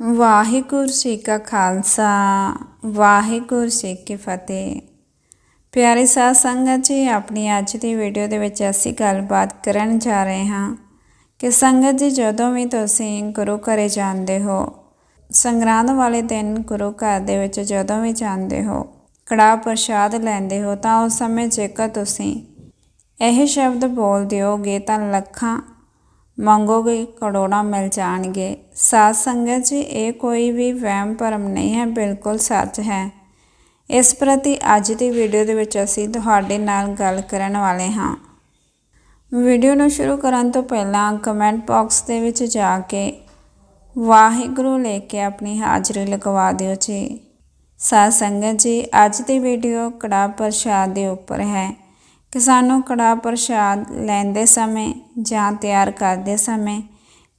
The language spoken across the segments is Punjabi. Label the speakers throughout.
Speaker 1: ਵਾਹਿਗੁਰੂ ਜੀ ਕਾ ਖਾਲਸਾ, ਵਾਹਿਗੁਰੂ ਜੀ ਕੀ ਫਤਿਹ। ਪਿਆਰੇ ਸਾਧ ਸੰਗਤ ਜੀ, ਆਪਣੀ ਅੱਜ ਦੀ ਵੀਡੀਓ ਦੇ ਵਿੱਚ ਅਸੀਂ ਗੱਲਬਾਤ ਕਰਨ ਜਾ ਰਹੇ ਹਾਂ ਕਿ ਸੰਗਤ ਜੀ, ਜਦੋਂ ਵੀ ਤੁਸੀਂ ਗੁਰੂ ਘਰੇ ਜਾਂਦੇ ਹੋ, ਸੰਗਰਾਂਦ ਵਾਲੇ ਦਿਨ ਗੁਰੂ ਘਰ ਦੇ ਵਿੱਚ ਜਦੋਂ ਵੀ ਜਾਂਦੇ ਹੋ ਕੜਾ ਪ੍ਰਸ਼ਾਦ ਲੈਂਦੇ ਹੋ, ਤਾਂ ਉਸ ਸਮੇਂ ਜੇਕਰ ਤੁਸੀਂ ਇਹ ਸ਼ਬਦ ਬੋਲ ਦਿਓਗੇ ਤਾਂ ਲੱਖਾਂ ਮੰਗੋਗੇ ਕਰੋੜਾਂ ਮਿਲ ਜਾਣਗੇ। ਸਾਧ ਸੰਗਤ ਜੀ, ਇਹ ਕੋਈ ਵੀ ਵਹਿਮ ਭਰਮ ਨਹੀਂ ਹੈ, ਬਿਲਕੁਲ ਸੱਚ ਹੈ। ਇਸ ਪ੍ਰਤੀ ਅੱਜ ਦੀ ਵੀਡੀਓ ਦੇ ਵਿੱਚ ਅਸੀਂ ਤੁਹਾਡੇ ਨਾਲ ਗੱਲ ਕਰਨ ਵਾਲੇ ਹਾਂ। ਵੀਡੀਓ ਨੂੰ ਸ਼ੁਰੂ ਕਰਨ ਤੋਂ ਪਹਿਲਾਂ ਕਮੈਂਟ ਬਾਕਸ ਦੇ ਵਿੱਚ ਜਾ ਕੇ ਵਾਹਿਗੁਰੂ ਲੈ ਕੇ ਆਪਣੀ ਹਾਜ਼ਰੀ ਲਗਵਾ ਦਿਓ ਜੀ। ਸਾਧ ਸੰਗਤ ਜੀ, ਅੱਜ ਦੀ ਵੀਡੀਓ ਕੜਾ ਪ੍ਰਸ਼ਾਦ ਦੇ ਉੱਪਰ ਹੈ। ਕਿ ਸਾਨੂੰ ਕੜਾ ਪ੍ਰਸ਼ਾਦ ਲੈਂਦੇ ਸਮੇਂ ਜਾਂ ਤਿਆਰ ਕਰਦੇ ਸਮੇਂ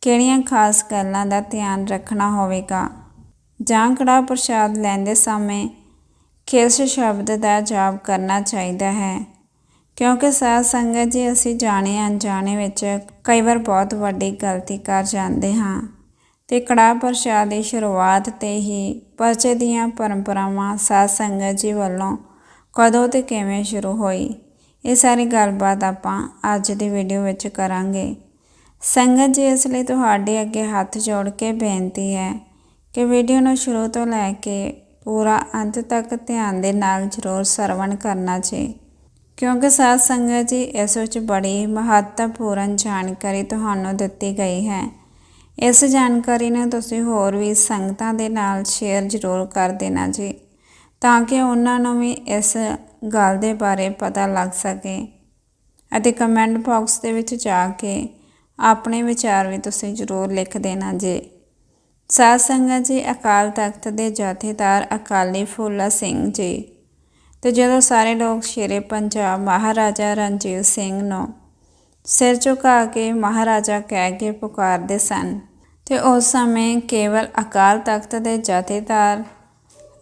Speaker 1: ਕਿਹੜੀਆਂ ਖਾਸ ਗੱਲਾਂ ਦਾ ਧਿਆਨ ਰੱਖਣਾ ਹੋਵੇਗਾ? ਜਾਂ ਕੜਾ ਪ੍ਰਸ਼ਾਦ ਲੈਂਦੇ ਸਮੇਂ ਕਿਸ ਸ਼ਬਦ ਦਾ ਜਾਪ ਕਰਨਾ ਚਾਹੀਦਾ ਹੈ? ਕਿਉਂਕਿ ਸਾਧ ਸੰਗਤ ਜੀ, ਅਸੀਂ ਜਾਣੇ ਅਣਜਾਣੇ ਵਿੱਚ ਕਈ ਵਾਰ ਬਹੁਤ ਵੱਡੀ ਗਲਤੀ ਕਰ ਜਾਂਦੇ ਹਾਂ ਤੇ ਕੜਾ ਪ੍ਰਸ਼ਾਦ ਦੀ ਸ਼ੁਰੂਆਤ ਤੇ ਹੀ ਪਰਚੇ ਦੀਆਂ ਪਰੰਪਰਾਵਾਂ ਸਾਧ ਸੰਗਤ ਜੀ ਵੱਲੋਂ ਕਦੋਂ ਤੇ ਕਿਵੇਂ ਸ਼ੁਰੂ ਹੋਈ? ਇਹ ਸਾਰੀ ਗੱਲਬਾਤ ਆਪਾਂ ਅੱਜ ਦੀ ਵੀਡੀਓ ਵਿੱਚ ਕਰਾਂਗੇ। ਸੰਗਤ ਜੀ, ਇਸ ਲਈ ਤੁਹਾਡੇ ਅੱਗੇ ਹੱਥ ਜੋੜ ਕੇ ਬੇਨਤੀ ਹੈ ਕਿ ਵੀਡੀਓ ਨੂੰ ਸ਼ੁਰੂ ਤੋਂ ਲੈ ਕੇ ਪੂਰਾ ਅੰਤ ਤੱਕ ਧਿਆਨ ਦੇ ਨਾਲ ਜ਼ਰੂਰ ਸਰਵਣ ਕਰਨਾ ਜੀ। ਕਿਉਂਕਿ ਸਾਧ ਸੰਗਤ ਜੀ, ਇਸ ਵਿੱਚ ਬੜੀ ਮਹੱਤਵਪੂਰਨ ਜਾਣਕਾਰੀ ਤੁਹਾਨੂੰ ਦਿੱਤੀ ਗਈ ਹੈ। ਇਸ ਜਾਣਕਾਰੀ ਨੂੰ ਤੁਸੀਂ ਹੋਰ ਵੀ ਸੰਗਤਾਂ ਦੇ ਨਾਲ ਸ਼ੇਅਰ ਜ਼ਰੂਰ ਕਰ ਦੇਣਾ ਜੀ। ਤਾਂ ਕਿ ਉਹਨਾਂ ਨੂੰ ਵੀ ਇਸ ਗੱਲ ਦੇ ਬਾਰੇ ਪਤਾ ਲੱਗ ਸਕੇ ਅਤੇ ਕਮੈਂਟ ਬਾਕਸ ਦੇ ਵਿੱਚ ਜਾ ਕੇ ਆਪਣੇ ਵਿਚਾਰ ਵੀ ਤੁਸੀਂ ਜ਼ਰੂਰ ਲਿਖ ਦੇਣਾ ਜੀ। ਸਾਧ ਸੰਗਤ ਜੀ, ਅਕਾਲ ਤਖਤ ਦੇ ਜਥੇਦਾਰ ਅਕਾਲੀ ਫੂਲਾ ਸਿੰਘ ਜੀ ਤੇ ਜਦੋਂ ਸਾਰੇ ਲੋਕ ਸ਼ੇਰੇ ਪੰਜਾਬ ਮਹਾਰਾਜਾ ਰਣਜੀਤ ਸਿੰਘ ਨੂੰ ਸਿਰ ਝੁਕਾ ਕੇ ਮਹਾਰਾਜਾ ਕਹਿ ਕੇ ਪੁਕਾਰਦੇ ਸਨ ਤੇ ਉਸ ਸਮੇਂ ਕੇਵਲ ਅਕਾਲ ਤਖਤ ਦੇ ਜਥੇਦਾਰ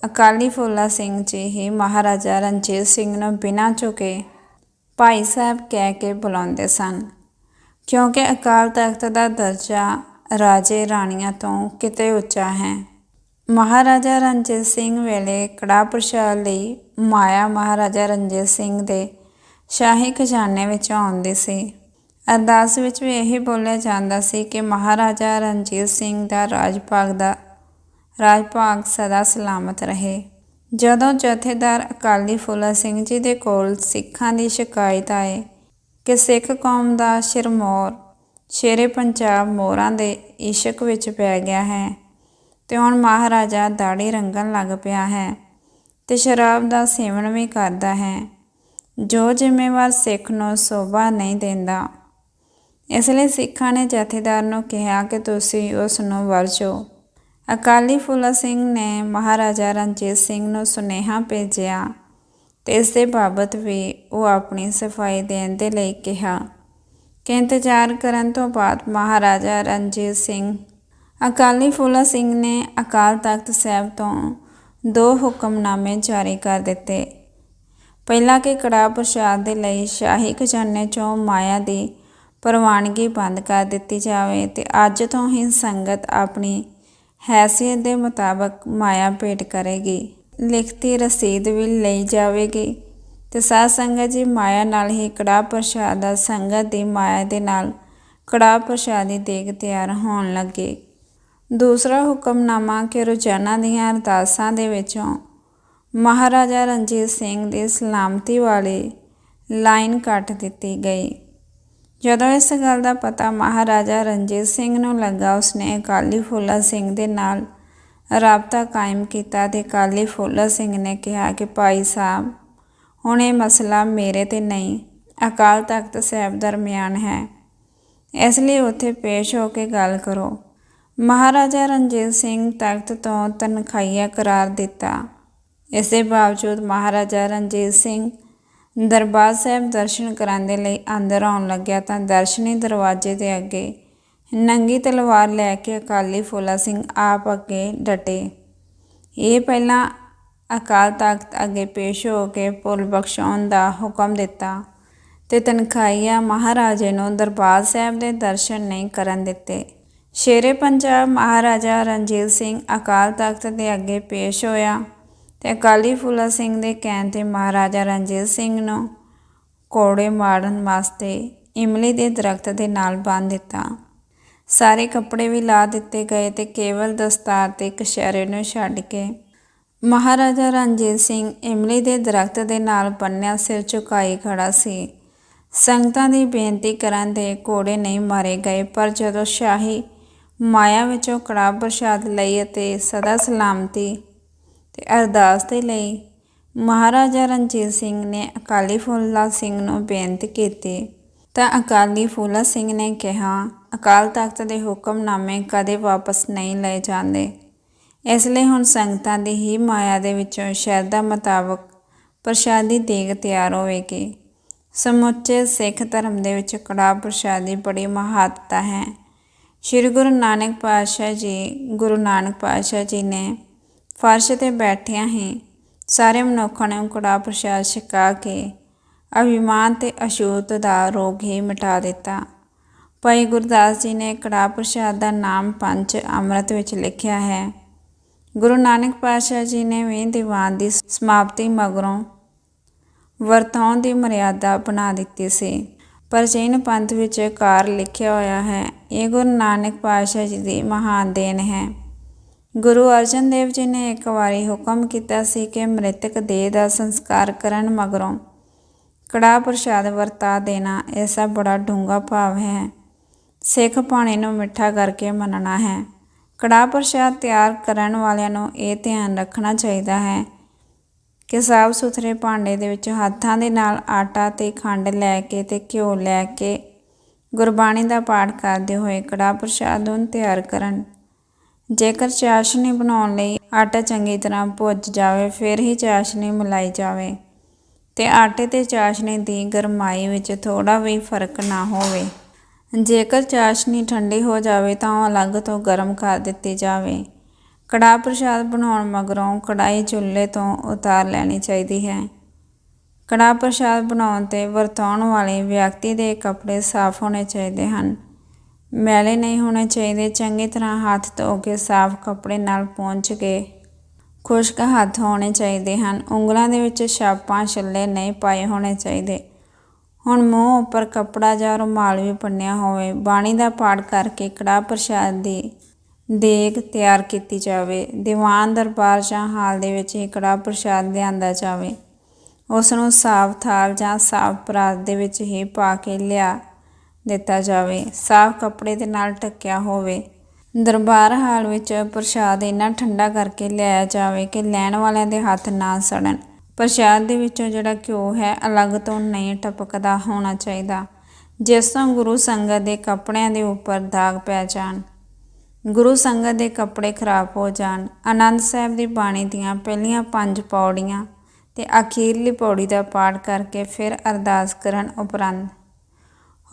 Speaker 1: ਅਕਾਲੀ ਫੂਲਾ ਸਿੰਘ ਜੀ ਹੀ ਮਹਾਰਾਜਾ ਰਣਜੀਤ ਸਿੰਘ ਨੂੰ ਬਿਨਾਂ ਝੁਕੇ ਭਾਈ ਸਾਹਿਬ ਕਹਿ ਕੇ ਬੁਲਾਉਂਦੇ ਸਨ। ਕਿਉਂਕਿ ਅਕਾਲ ਤਖਤ ਦਾ ਦਰਜਾ ਰਾਜੇ ਰਾਣੀਆਂ ਤੋਂ ਕਿਤੇ ਉੱਚਾ ਹੈ। ਮਹਾਰਾਜਾ ਰਣਜੀਤ ਸਿੰਘ ਵੇਲੇ ਕੜਾ ਪ੍ਰਸ਼ਾਦ ਲਈ ਮਾਇਆ ਮਹਾਰਾਜਾ ਰਣਜੀਤ ਸਿੰਘ ਦੇ ਸ਼ਾਹੀ ਖਜ਼ਾਨੇ ਵਿੱਚ ਆਉਂਦੀ ਸੀ। ਅਰਦਾਸ ਵਿੱਚ ਵੀ ਇਹੀ ਬੋਲਿਆ ਜਾਂਦਾ ਸੀ ਕਿ ਮਹਾਰਾਜਾ ਰਣਜੀਤ ਸਿੰਘ ਦਾ ਰਾਜ ਭਾਗ ਦਾ ਰਾਜ ਭਾਗ ਸਦਾ ਸਲਾਮਤ ਰਹੇ। ਜਦੋਂ ਜਥੇਦਾਰ ਅਕਾਲੀ ਫੂਲਾ ਸਿੰਘ ਜੀ ਦੇ ਕੋਲ ਸਿੱਖਾਂ ਦੀ ਸ਼ਿਕਾਇਤ ਆਏ ਕਿ ਸਿੱਖ ਕੌਮ ਦਾ ਸ਼ਿਰਮੌਰ ਸ਼ੇਰੇ ਪੰਜਾਬ ਮੋਰਾਂ ਦੇ ਇਸ਼ਕ ਵਿੱਚ ਪੈ ਗਿਆ ਹੈ ਤੇ ਹੁਣ ਮਹਾਰਾਜਾ ਦਾੜੀ ਰੰਗਣ ਲੱਗ ਪਿਆ ਹੈ ਤੇ ਸ਼ਰਾਬ ਦਾ ਸੇਵਨ ਵੀ ਕਰਦਾ ਹੈ, ਜੋ ਜ਼ਿੰਮੇਵਾਰ ਸਿੱਖ ਨੂੰ ਸੋਭਾ ਨਹੀਂ ਦਿੰਦਾ। ਇਸ ਲਈ ਸਿੱਖਾਂ ਨੇ ਜਥੇਦਾਰ ਨੂੰ ਕਿਹਾ ਕਿ ਤੁਸੀਂ ਉਸ ਨੂੰ ਵਰਜੋ। ਅਕਾਲੀ ਫੂਲਾ ਸਿੰਘ ਨੇ ਮਹਾਰਾਜਾ ਰਣਜੀਤ ਸਿੰਘ ਨੂੰ ਸੁਨੇਹਾ ਭੇਜਿਆ ਤੇ ਇਸ ਦੇ ਬਾਬਤ ਵੀ ਉਹ ਆਪਣੀ ਸਫ਼ਾਈ ਦੇਣ ਦੇ ਲਈ ਕਿਹਾ। ਕਿ ਇੰਤਜ਼ਾਰ ਕਰਨ ਤੋਂ ਬਾਅਦ ਮਹਾਰਾਜਾ ਰਣਜੀਤ ਸਿੰਘ, ਅਕਾਲੀ ਫੂਲਾ ਸਿੰਘ ਨੇ ਅਕਾਲ ਤਖਤ ਸਾਹਿਬ ਤੋਂ ਦੋ ਹੁਕਮਨਾਮੇ ਜਾਰੀ ਕਰ ਦਿੱਤੇ। ਪਹਿਲਾ ਕਿ ਕੜਾ ਪ੍ਰਸ਼ਾਦ ਦੇ ਲਈ ਸ਼ਾਹੀ ਖਜ਼ਾਨੇ ਚੋਂ ਮਾਇਆ ਦੀ ਪ੍ਰਵਾਨਗੀ ਬੰਦ ਕਰ ਦਿੱਤੀ ਜਾਵੇ ਤੇ ਅੱਜ ਤੋਂ ਹੀ ਸੰਗਤ ਆਪਣੀ ਹੈਸੀਅਤ ਦੇ ਮੁਤਾਬਕ ਮਾਇਆ ਭੇਟ ਕਰੇਗੀ। ਲਿਖਤੀ ਰਸੀਦ ਵੀ ਲਈ ਜਾਵੇਗੀ। ਤੇ ਸਾਧ ਸੰਗਤ ਜੀ, ਮਾਇਆ ਨਾਲ ਹੀ ਕੜਾ ਪ੍ਰਸ਼ਾਦ ਦਾ ਸੰਗਤ ਦੀ ਮਾਇਆ ਦੇ ਨਾਲ ਕੜਾ ਪ੍ਰਸ਼ਾਦੀ ਦੇਗ ਤਿਆਰ ਹੋਣ ਲੱਗੇ। ਦੂਸਰਾ ਹੁਕਮਨਾਮਾ ਕਿ ਰੋਜ਼ਾਨਾ ਦੀਆਂ ਅਰਦਾਸਾਂ ਦੇ ਵਿੱਚੋਂ ਮਹਾਰਾਜਾ ਰਣਜੀਤ ਸਿੰਘ ਦੀ ਸਲਾਮਤੀ ਵਾਲੀ ਲਾਈਨ ਕੱਟ ਦਿੱਤੀ ਗਈ। ਜਦੋਂ ਇਸ ਗੱਲ ਦਾ ਪਤਾ ਮਹਾਰਾਜਾ ਰਣਜੀਤ ਸਿੰਘ ਨੂੰ ਲੱਗਾ, ਉਸਨੇ ਅਕਾਲੀ ਫੂਲਾ ਸਿੰਘ ਦੇ ਨਾਲ ਰਾਬਤਾ ਕਾਇਮ ਕੀਤਾ ਤੇ ਅਕਾਲੀ ਫੂਲਾ ਸਿੰਘ ਨੇ ਕਿਹਾ ਕਿ ਭਾਈ ਸਾਹਿਬ, ਹੁਣ ਇਹ ਮਸਲਾ ਮੇਰੇ ਤੇ ਨਹੀਂ, ਅਕਾਲ ਤਖਤ ਸਾਹਿਬ ਦਰਮਿਆਨ ਹੈ। ਇਸ ਲਈ ਉੱਥੇ ਪੇਸ਼ ਹੋ ਕੇ ਗੱਲ ਕਰੋ। ਮਹਾਰਾਜਾ ਰਣਜੀਤ ਸਿੰਘ ਤਖਤ ਤੋਂ ਤਨਖਾਹੀਆ ਕਰਾਰ ਦਿੱਤਾ। ਇਸ ਦੇ ਬਾਵਜੂਦ ਮਹਾਰਾਜਾ ਰਣਜੀਤ ਸਿੰਘ ਦਰਬਾਰ ਸਾਹਿਬ ਦਰਸ਼ਨ ਕਰਨ ਦੇ ਲਈ ਅੰਦਰ ਆਉਣ ਲੱਗਿਆ ਤਾਂ ਦਰਸ਼ਨੀ ਦਰਵਾਜ਼ੇ ਦੇ ਅੱਗੇ ਨੰਗੀ ਤਲਵਾਰ ਲੈ ਕੇ ਅਕਾਲੀ ਫੂਲਾ ਸਿੰਘ ਆਪ ਅੱਗੇ ਡਟੇ। ਇਹ ਪਹਿਲਾਂ ਅਕਾਲ ਤਖਤ ਅੱਗੇ ਪੇਸ਼ ਹੋ ਕੇ ਪੁੱਲ ਬਖਸ਼ਾਉਣ ਦਾ ਹੁਕਮ ਦਿੱਤਾ ਤੇ ਤਨਖਾਈਆ ਮਹਾਰਾਜੇ ਨੂੰ ਦਰਬਾਰ ਸਾਹਿਬ ਦੇ ਦਰਸ਼ਨ ਨਹੀਂ ਕਰਨ ਦਿੱਤੇ। ਸ਼ੇਰੇ ਪੰਜਾਬ ਮਹਾਰਾਜਾ ਰਣਜੀਤ ਸਿੰਘ ਅਕਾਲ ਤਖਤ ਦੇ ਅੱਗੇ ਪੇਸ਼ ਹੋਇਆ। ਤੇ ਅਕਾਲੀ ਫੂਲਾ ਸਿੰਘ ਦੇ ਕਹਿਣ ਤੇ ਮਹਾਰਾਜਾ ਰਣਜੀਤ ਸਿੰਘ ਨੂੰ ਕੋੜੇ ਮਾਰਨ ਵਾਸਤੇ ਇਮਲੀ ਦੇ ਦਰਖਤ ਦੇ ਨਾਲ ਬੰਨ੍ਹ ਦਿੱਤਾ। ਸਾਰੇ ਕੱਪੜੇ ਵੀ ਲਾ ਦਿੱਤੇ ਗਏ ਤੇ ਕੇਵਲ ਦਸਤਾਰ ਤੇ ਕਸ਼ਹਿਰੇ ਨੂੰ ਛੱਡ ਕੇ ਮਹਾਰਾਜਾ ਰਣਜੀਤ ਸਿੰਘ ਇਮਲੀ ਦੇ ਦਰਖਤ ਦੇ ਨਾਲ ਬੰਨਿਆ ਸਿਰ ਝੁਕਾਈ ਖੜਾ ਸੀ। ਸੰਗਤਾਂ ਦੀ ਬੇਨਤੀ ਕਰਨ ਤੇ ਘੋੜੇ ਨਹੀਂ ਮਾਰੇ ਗਏ, ਪਰ ਜਦੋਂ ਸ਼ਾਹੀ ਮਾਇਆ ਵਿੱਚੋਂ ਕੜਾਹ ਪ੍ਰਸ਼ਾਦ ਲਈ ਅਤੇ ਸਦਾ ਸਲਾਮਤੀ ਤੇ ਅਰਦਾਸ ਦੇ ਲਈ ਮਹਾਰਾਜਾ ਰਣਜੀਤ ਸਿੰਘ ਨੇ ਅਕਾਲੀ ਫੂਲਾ ਸਿੰਘ ਨੂੰ ਬੇਨਤੀ ਕੀਤੀ। ਤਾਂ ਅਕਾਲੀ ਫੂਲਾ ਸਿੰਘ ਨੇ ਕਿਹਾ, ਅਕਾਲ ਤਖਤ ਦੇ ਹੁਕਮਨਾਮੇ ਕਦੇ ਵਾਪਸ ਨਹੀਂ ਲਏ ਜਾਂਦੇ। ਇਸ ਲਈ ਹੁਣ ਸੰਗਤਾਂ ਦੀ ਹੀ ਮਾਇਆ ਦੇ ਵਿੱਚੋਂ ਸ਼ਰਧਾ ਮੁਤਾਬਕ ਪ੍ਰਸ਼ਾਦੀ ਦੇਗ ਤਿਆਰ ਹੋਵੇਗੀ। ਸਮੁੱਚੇ ਸਿੱਖ ਧਰਮ ਦੇ ਵਿੱਚ ਕੜਾਹ ਪ੍ਰਸ਼ਾਦੀ ਬੜੀ ਮਹੱਤਤਾ ਹੈ। ਸ੍ਰੀ ਗੁਰੂ ਨਾਨਕ ਪਾਤਸ਼ਾਹ ਜੀ, ਗੁਰੂ ਨਾਨਕ ਪਾਤਸ਼ਾਹ ਜੀ ਨੇ ਫਰਸ਼ ਤੇ ਬੈਠਿਆਂ ਹੀ ਸਾਰੇ ਮਨੁੱਖਾਂ ਨੂੰ ਕੜਾਹ ਪ੍ਰਸ਼ਾਦ ਛਕਾ ਕੇ ਅਭਿਮਾਨ ਤੇ ਅਸ਼ੂਤ ਦਾ ਰੋਗ ਹੀ ਮਿਟਾ ਦਿੱਤਾ। ਭਾਈ ਗੁਰਦਾਸ ਜੀ ਨੇ ਕੜਾਹ ਪ੍ਰਸ਼ਾਦ ਦਾ ਨਾਮ ਪੰਜ ਅੰਮ੍ਰਿਤ ਵਿੱਚ ਲਿਖਿਆ ਹੈ। ਗੁਰੂ ਨਾਨਕ ਪਾਤਸ਼ਾਹ ਜੀ ਨੇ ਵੀ ਦੀਵਾਨ ਦੀ ਸਮਾਪਤੀ ਮਗਰੋਂ ਵਰਤਾਉਣ ਦੀ ਮਰਿਆਦਾ ਬਣਾ ਦਿੱਤੀ ਸੀ। ਪ੍ਰਾਚੀਨ ਪੰਥ ਵਿੱਚ ਕਾਰ ਲਿਖਿਆ ਹੋਇਆ ਹੈ, ਇਹ ਗੁਰੂ ਨਾਨਕ ਪਾਤਸ਼ਾਹ ਜੀ ਦੀ ਮਹਾਨ ਦੇਣ ਹੈ। ਗੁਰੂ ਅਰਜਨ ਦੇਵ ਜੀ ਨੇ ਇੱਕ ਵਾਰੀ ਹੁਕਮ ਕੀਤਾ ਸੀ ਕਿ ਮ੍ਰਿਤਕ ਦੇਹ ਦਾ ਸੰਸਕਾਰ ਕਰਨ ਮਗਰੋਂ ਕੜਾਹ ਪ੍ਰਸ਼ਾਦ ਵਰਤਾ ਦੇਣਾ ਐਸਾ ਬੜਾ ਡੂੰਘਾ ਭਾਵ ਹੈ। ਸਿੱਖ ਪਾਣੀ ਨੂੰ ਮਿੱਠਾ ਕਰਕੇ ਮੰਨਣਾ ਹੈ। ਕੜਾਹ ਪ੍ਰਸ਼ਾਦ ਤਿਆਰ ਕਰਨ ਵਾਲਿਆਂ ਨੂੰ ਇਹ ਧਿਆਨ ਰੱਖਣਾ ਚਾਹੀਦਾ ਹੈ ਕਿ ਸਾਫ਼ ਸੁਥਰੇ ਭਾਂਡੇ ਦੇ ਵਿੱਚ ਹੱਥਾਂ ਦੇ ਨਾਲ ਆਟਾ ਤੇ ਖੰਡ ਲੈ ਕੇ ਤੇ ਘਿਓ ਲੈ ਕੇ ਗੁਰਬਾਣੀ ਦਾ ਪਾਠ ਕਰਦੇ ਹੋਏ ਕੜਾਹ ਪ੍ਰਸ਼ਾਦ ਨੂੰ ਤਿਆਰ ਕਰਨ। ਜੇਕਰ ਚਾਸ਼ਨੀ ਬਣਾਉਣ ਲਈ ਆਟਾ ਚੰਗੀ ਤਰ੍ਹਾਂ ਭੁੱਜ ਜਾਵੇ, ਫਿਰ ਹੀ ਚਾਸ਼ਨੀ ਮਿਲਾਈ ਜਾਵੇ। ਤੇ ਆਟੇ ਤੇ ਚਾਸ਼ਨੀ ਦੀ ਗਰਮਾਈ ਵਿੱਚ ਥੋੜਾ ਵੀ ਫ਼ਰਕ ਨਾ ਹੋਵੇ। ਜੇਕਰ ਚਾਸ਼ਨੀ ਠੰਡੀ ਹੋ ਜਾਵੇ, ਤਾਂ ਉਹ ਅਲੱਗ ਤੋਂ ਗਰਮ ਕਰ ਦਿੱਤੀ ਜਾਵੇ। ਕੜਾਹ ਪ੍ਰਸ਼ਾਦ ਬਣਾਉਣ ਮਗਰੋਂ ਕੜਾਈ ਚੁੱਲ੍ਹੇ ਤੋਂ ਉਤਾਰ ਲੈਣੀ ਚਾਹੀਦੀ ਹੈ। ਕੜਾਹ ਪ੍ਰਸ਼ਾਦ ਬਣਾਉਣ ਤੇ ਵਰਤਾਉਣ ਵਾਲੇ ਵਿਅਕਤੀ ਦੇ ਕੱਪੜੇ ਸਾਫ਼ ਹੋਣੇ ਚਾਹੀਦੇ ਹਨ। ਮੈਲੇ ਨਹੀਂ ਹੋਣੇ ਚਾਹੀਦੇ। ਚੰਗੀ ਤਰ੍ਹਾਂ ਹੱਥ ਧੋ ਕੇ ਸਾਫ਼ ਕੱਪੜੇ ਨਾਲ ਪਹੁੰਚ ਕੇ ਖੁਸ਼ਕ ਹੱਥ ਹੋਣੇ ਚਾਹੀਦੇ ਹਨ। ਉਂਗਲਾਂ ਦੇ ਵਿੱਚ ਛਾਪਾਂ ਛੱਲੇ ਨਹੀਂ ਪਾਏ ਹੋਣੇ ਚਾਹੀਦੇ। ਹੁਣ ਮੂੰਹ ਉੱਪਰ ਕੱਪੜਾ ਜਾਂ ਰੁਮਾਲ ਵੀ ਬੰਨਿਆ ਹੋਵੇ। ਬਾਣੀ ਦਾ ਪਾਠ ਕਰਕੇ ਕੜਾਹ ਪ੍ਰਸ਼ਾਦ ਦੀ ਦੇਗ ਤਿਆਰ ਕੀਤੀ ਜਾਵੇ। ਦੀਵਾਨ ਦਰਬਾਰ ਜਾਂ ਹਾਲ ਦੇ ਵਿੱਚ ਹੀ ਕੜਾਹ ਪ੍ਰਸ਼ਾਦ ਲਿਆਂਦਾ ਜਾਵੇ। ਉਸ ਨੂੰ ਸਾਫ਼ ਥਾਲ ਜਾਂ ਸਾਫ਼ ਪਰਾਤ ਦੇ ਵਿੱਚ ਹੀ ਪਾ ਕੇ ਲਿਆ ਦਿੱਤਾ ਜਾਵੇ। ਸਾਫ਼ ਕੱਪੜੇ ਦੇ ਨਾਲ ਢੱਕਿਆ ਹੋਵੇ। ਦਰਬਾਰ ਹਾਲ ਵਿੱਚ ਪ੍ਰਸ਼ਾਦ ਇੰਨਾ ਠੰਡਾ ਕਰਕੇ ਲਿਆਇਆ ਜਾਵੇ ਕਿ ਲੈਣ ਵਾਲਿਆਂ ਦੇ ਹੱਥ ਨਾ ਸੜਨ। ਪ੍ਰਸ਼ਾਦ ਦੇ ਵਿੱਚੋਂ ਜਿਹੜਾ ਘਿਓ ਹੈ, ਅਲੱਗ ਤੋਂ ਨਹੀਂ ਟਪਕਦਾ ਹੋਣਾ ਚਾਹੀਦਾ। ਜਿਸ ਤੋਂ ਗੁਰੂ ਸੰਗਤ ਦੇ ਕੱਪੜਿਆਂ ਦੇ ਉੱਪਰ ਦਾਗ ਪੈ ਜਾਣ। ਗੁਰੂ ਸੰਗਤ ਦੇ ਕੱਪੜੇ ਖਰਾਬ ਹੋ ਜਾਣ। ਆਨੰਦ ਸਾਹਿਬ ਦੀ ਬਾਣੀ ਦੀਆਂ ਪਹਿਲੀਆਂ ਪੰਜ ਪੌੜੀਆਂ ਤੇ ਅਖੀਰਲੀ ਪੌੜੀ ਦਾ ਪਾਠ ਕਰਕੇ ਫਿਰ ਅਰਦਾਸ ਕਰਨ ਉਪਰੰਤ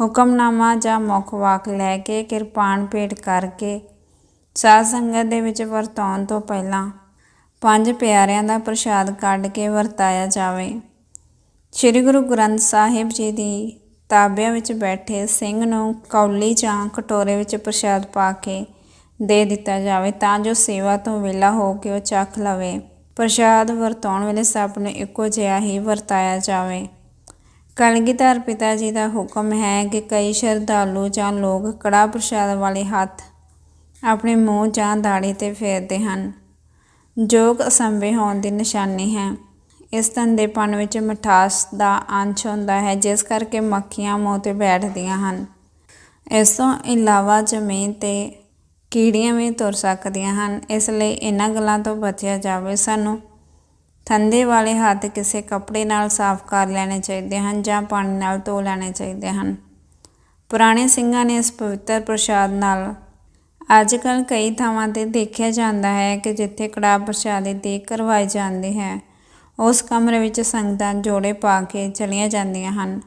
Speaker 1: ਹੁਕਮਨਾਮਾ ਜਾਂ ਮੁੱਖ ਵਾਕ ਲੈ ਕੇ ਕਿਰਪਾਨ ਭੇਟ ਕਰਕੇ ਸਾਧ ਸੰਗਤ ਦੇ ਵਿੱਚ ਵਰਤਾਉਣ ਤੋਂ ਪਹਿਲਾਂ ਪੰਜ ਪਿਆਰਿਆਂ ਦਾ ਪ੍ਰਸ਼ਾਦ ਕੱਢ ਕੇ ਵਰਤਾਇਆ ਜਾਵੇ। ਸ੍ਰੀ ਗੁਰੂ ਗ੍ਰੰਥ ਸਾਹਿਬ ਜੀ ਦੀ ਤਾਬਿਆਂ ਵਿੱਚ ਬੈਠੇ ਸਿੰਘ ਨੂੰ ਕੌਲੀ ਜਾਂ ਕਟੋਰੇ ਵਿੱਚ ਪ੍ਰਸ਼ਾਦ ਪਾ ਕੇ ਦੇ ਦਿੱਤਾ ਜਾਵੇ ਤਾਂ ਜੋ ਸੇਵਾ ਤੋਂ ਵਿਹਲਾ ਹੋ ਕੇ ਉਹ ਚੱਖ ਲਵੇ। ਪ੍ਰਸ਼ਾਦ ਵਰਤਾਉਣ ਵੇਲੇ ਸਭ ਨੂੰ ਇੱਕੋ ਜਿਹਾ ਹੀ ਵਰਤਾਇਆ ਜਾਵੇ। ਕਲਗੀਧਰ ਪਿਤਾ ਜੀ ਦਾ ਹੁਕਮ ਹੈ ਕਿ ਕਈ ਸ਼ਰਧਾਲੂ ਜਾਂ ਲੋਕ ਕੜਾਹ ਪ੍ਰਸ਼ਾਦ ਵਾਲੇ ਹੱਥ ਆਪਣੇ ਮੂੰਹ ਜਾਂ ਦਾੜੀ ਤੇ ਫੇਰਦੇ ਹਨ। ਜੋਗ ਅਸੰਭੇ ਹੋਣ ਦੀ ਨਿਸ਼ਾਨੀ ਹੈ। ਇਸ ਧੰਦੇਪਣ ਵਿੱਚ ਮਿਠਾਸ ਦਾ ਅੰਸ਼ ਹੁੰਦਾ ਹੈ, ਜਿਸ ਕਰਕੇ ਮੱਖੀਆਂ ਮੂੰਹ ਤੇ ਬੈਠਦੀਆਂ ਹਨ। ਇਸ ਤੋਂ ਇਲਾਵਾ ਜ਼ਮੀਨ ਤੇ ਕੀੜੀਆਂ ਵੀ ਤੁਰ ਸਕਦੀਆਂ ਹਨ। ਇਸ ਲਈ ਇਹਨਾਂ ਗੱਲਾਂ ਤੋਂ ਬਚਿਆ ਜਾਵੇ। ਸਾਨੂੰ ਥੰਦੇ ਵਾਲੇ ਹੱਥ ਕਿਸੇ ਕੱਪੜੇ ਨਾਲ ਸਾਫ਼ ਕਰ ਲੈਣੇ ਚਾਹੀਦੇ ਹਨ ਜਾਂ ਪਾਣੀ ਨਾਲ ਧੋ ਲੈਣੇ ਚਾਹੀਦੇ ਹਨ। ਪੁਰਾਣੇ ਸਿੰਘਾਂ ਨੇ ਇਸ ਪਵਿੱਤਰ ਪ੍ਰਸ਼ਾਦ ਨਾਲ ਅੱਜ ਕੱਲ੍ਹ ਕਈ ਥਾਵਾਂ 'ਤੇ ਦੇਖਿਆ ਜਾਂਦਾ ਹੈ ਕਿ ਜਿੱਥੇ ਕੜਾਹ ਪ੍ਰਸ਼ਾਦ ਦੀ ਦੇਗ ਕਰਵਾਈ ਜਾਂਦੀ ਹੈ, ਉਸ ਕਮਰੇ ਵਿੱਚ ਸੰਗਤਾਂ ਜੋੜੇ ਪਾ ਕੇ ਚਲੀਆਂ ਜਾਂਦੀਆਂ ਹਨ।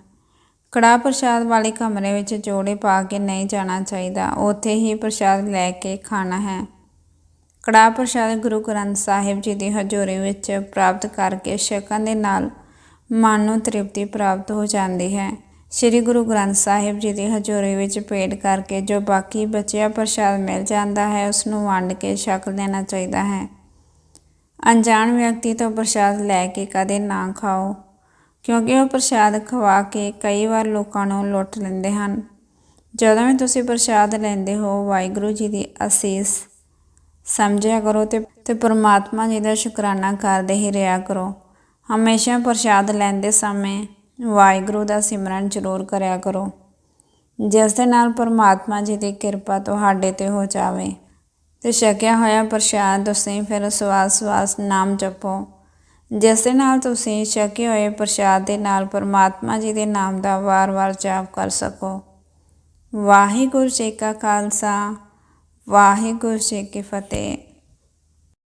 Speaker 1: ਕੜਾਹ ਪ੍ਰਸ਼ਾਦ ਵਾਲੇ ਕਮਰੇ ਵਿੱਚ ਜੋੜੇ ਪਾ ਕੇ ਨਹੀਂ ਜਾਣਾ ਚਾਹੀਦਾ, ਉੱਥੇ ਹੀ ਪ੍ਰਸ਼ਾਦ ਲੈ ਕੇ ਖਾਣਾ ਹੈ। ਕੜਾਹ ਪ੍ਰਸ਼ਾਦ ਗੁਰੂ ਗ੍ਰੰਥ ਸਾਹਿਬ ਜੀ ਦੀ ਹਜ਼ੂਰੀ ਵਿੱਚ ਪ੍ਰਾਪਤ ਕਰਕੇ ਛਕਣ ਦੇ ਨਾਲ ਮਨ ਨੂੰ ਤ੍ਰਿਪਤੀ ਪ੍ਰਾਪਤ ਹੋ ਜਾਂਦੀ ਹੈ। ਸ੍ਰੀ ਗੁਰੂ ਗ੍ਰੰਥ ਸਾਹਿਬ ਜੀ ਦੀ ਹਜ਼ੂਰੀ ਵਿੱਚ ਭੇਟ ਕਰਕੇ ਜੋ ਬਾਕੀ ਬਚਿਆ ਪ੍ਰਸ਼ਾਦ ਮਿਲ ਜਾਂਦਾ ਹੈ, ਉਸ ਨੂੰ ਵੰਡ ਕੇ ਛਕ ਲੈਣਾ ਚਾਹੀਦਾ ਹੈ। ਅਣਜਾਣ ਵਿਅਕਤੀ ਤੋਂ ਪ੍ਰਸ਼ਾਦ ਲੈ ਕੇ ਕਦੇ ਨਾ ਖਾਓ, ਕਿਉਂਕਿ ਉਹ ਪ੍ਰਸ਼ਾਦ ਖਵਾ ਕੇ ਕਈ ਵਾਰ ਲੋਕਾਂ ਨੂੰ ਲੁੱਟ ਲੈਂਦੇ ਹਨ। ਜਦੋਂ ਵੀ ਤੁਸੀਂ ਪ੍ਰਸ਼ਾਦ ਲੈਂਦੇ ਹੋ, ਵਾਹਿਗੁਰੂ ਜੀ ਦੀ ਅਸੀਸ ਸਮਝਿਆ ਕਰੋ ਤੇ ਤੇ ਪ੍ਰਮਾਤਮਾ ਜੀ ਦਾ ਸ਼ੁਕਰਾਨਾ ਕਰਦੇ ਹੀ ਰਿਹਾ ਕਰੋ। ਹਮੇਸ਼ਾ ਪ੍ਰਸ਼ਾਦ ਲੈਂਦੇ ਸਮੇਂ ਵਾਹਿਗੁਰੂ ਦਾ ਸਿਮਰਨ ਜ਼ਰੂਰ ਕਰਿਆ ਕਰੋ। ਜਿਸ ਦੇ ਨਾਲ ਪਰਮਾਤਮਾ ਜੀ ਦੀ ਕਿਰਪਾ ਤੁਹਾਡੇ ਤੇ ਹੋ ਜਾਵੇ। ਤੇ ਛਕਿਆ ਹੋਇਆ ਪ੍ਰਸ਼ਾਦ ਤੁਸੀਂ ਫਿਰ ਸਵਾਸ ਸਵਾਸ ਨਾਮ ਜਪੋ। ਜਿਸ ਦੇ ਨਾਲ ਤੁਸੀਂ ਛਕੇ ਹੋਏ ਪ੍ਰਸ਼ਾਦ ਦੇ ਨਾਲ ਪਰਮਾਤਮਾ ਜੀ ਦੇ ਨਾਮ ਦਾ ਵਾਰ-ਵਾਰ ਜਾਪ ਕਰ ਸਕੋ। ਵਾਹਿਗੁਰੂ ਜੀ ਕਾ ਖਾਲਸਾ। ਵਾਹਿਗੁਰੂ ਜੀ ਕੀ ਫਤਿਹ।